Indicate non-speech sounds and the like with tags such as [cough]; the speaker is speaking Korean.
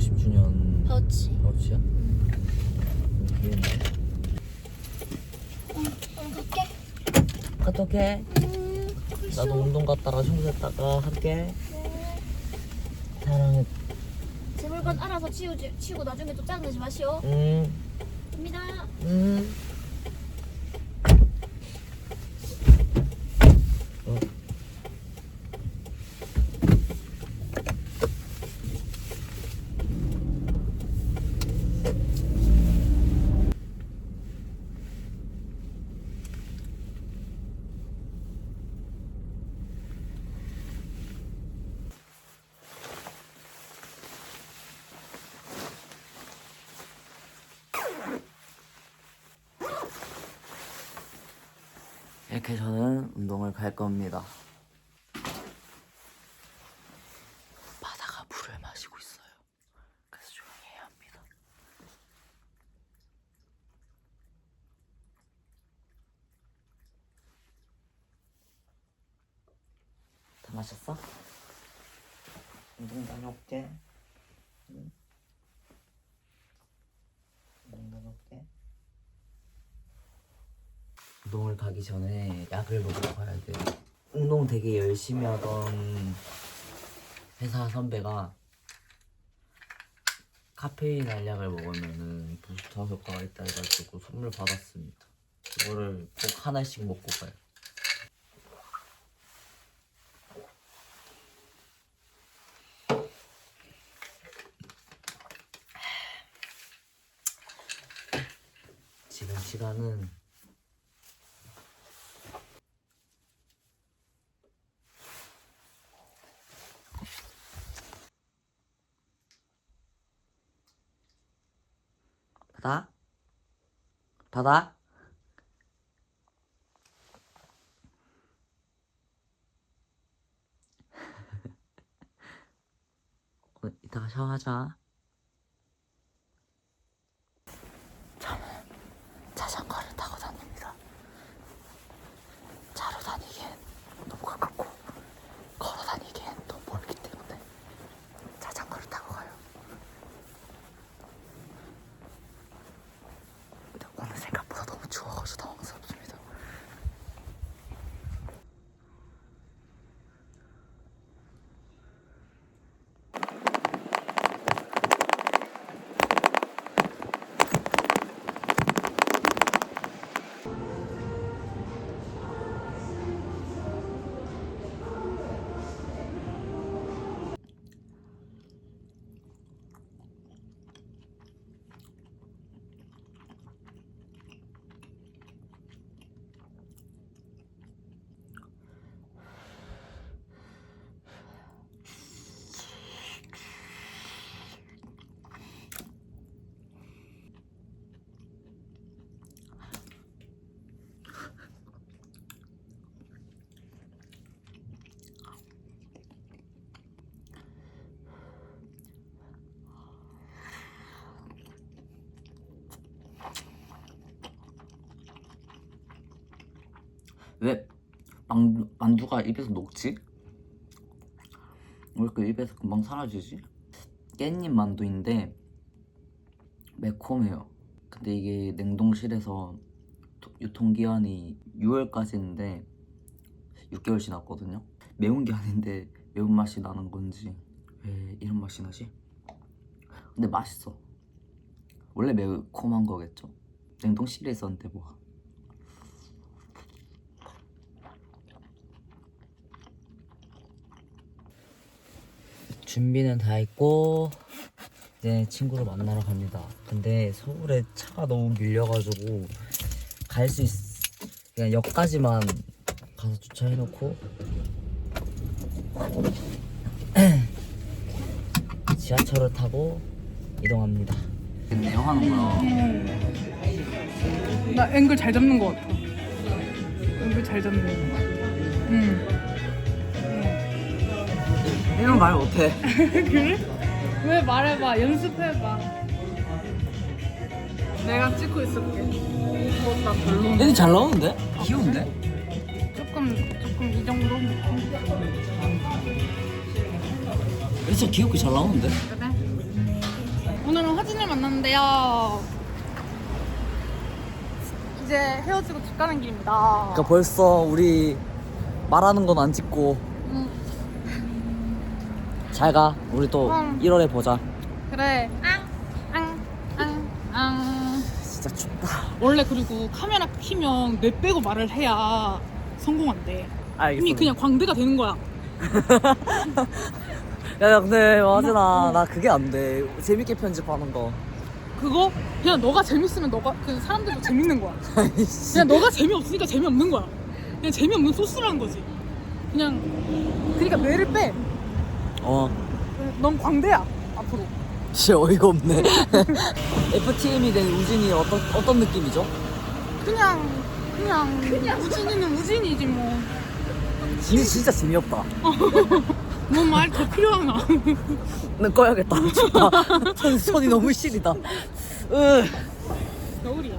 50주년 그렇지. 파우치야? 응. 귀여운데? 응, 갈게. 갔다 올게 음, 나도 운동 갔다가 청소했다가 할게 네. 사랑해 제 물건 알아서 치우지, 치우고 나중에 또 짜증내지 마시오. 음, 갑니다. 음. 이렇게 저는 운동을 갈 겁니다. 바다가 물을 마시고 있어요. 그래서 조용히 해야 합니다. 다 마셨어? 운동 다녀올게. 응? 운동 다녀올게. 운동을 가기 전에 약을 먹으러 가야 돼. 운동 되게 열심히 하던 회사 선배가 카페인 알약을 먹으면은 부스터 효과가 있다 해가지고 선물 받았습니다. 이거를 꼭 하나씩 먹고 가요. 지금 시간은 바다? 바다? [laughs] 어, 이따가 샤워하자. 저는 자전거를 타고 다닙니다. 차로 다니기엔 너무 가깝고 걸어 다니기엔 너무 멀기 때문에 자전거를 타고 가요. 근데 오늘 생각보다 너무 추워가지고 당황스럽습니다. 왜 만두, 만두가 입에서 녹지? 왜 이렇게 입에서 금방 사라지지? 깻잎 만두인데 매콤해요. 근데 이게 냉동실에서 도- 유통기한이 6월까지인데 6개월 지났거든요. 매운 게 아닌데 매운맛이 나는 건지 왜 이런 맛이 나지? 근데 맛있어. 원래 매콤한 거겠죠? 냉동실에 있었는데 뭐가 준비는 다 했고 이제 친구를 만나러 갑니다. 근데 서울에 차가 너무 밀려가지고 갈 수 있... 그냥 역까지만 가서 주차해놓고 [clears throat] 지하철을 타고 이동합니다. 영 하는 거야. 나 앵글 잘 잡는 것 같아. 앵글 잘 잡는 것 같아. 응. 말 못해. [laughs] 그래? 왜 말해봐. 연습해봐. 내가 찍고 있을게. 그것나 별로. 얘는 잘 나오는데? 귀여운데? 조금 조금 이 정도. 얘 진짜 귀엽게 잘 나오는데? 그래? 오늘은 화진을 만났는데요. 이제 헤어지고 집 가는 길입니다. 그러니까 벌써 우리 말하는 건 안 찍고 응, 잘 가. 우리 또 응. 1월에 보자. 그래. 앙, 앙, 앙, 앙. 진짜 춥다. 원래 그리고 카메라 키면 내 빼고 말을 해야 성공한대. 알겠어. 이미 그냥 광대가 되는 거야. [laughs] 야, 야 근데 마진아 나 그게 안 돼. 재밌게 편집하는 거. 그거 그냥 너가 재밌으면 너가 그 사람들도 재밌는 거야. [laughs] 아이씨. 그냥 너가 재미없으니까 재미없는 거야. 그냥 재미없는 소스라는 거지. 그냥 그러니까 뇌를 빼. 어. 넌 광대야 앞으로. 진짜 어이가 없네. [laughs] FTM이 된 우진이 어떤 어떤 느낌이죠? 그냥 그냥 그냥 우진이는 우진이지 뭐. 진이 진짜 재미없다. [laughs] 뭐 말 더 필요하나? 나 꺼야겠다. [laughs] 손, 손이 너무 시리다. 으. 겨울이야.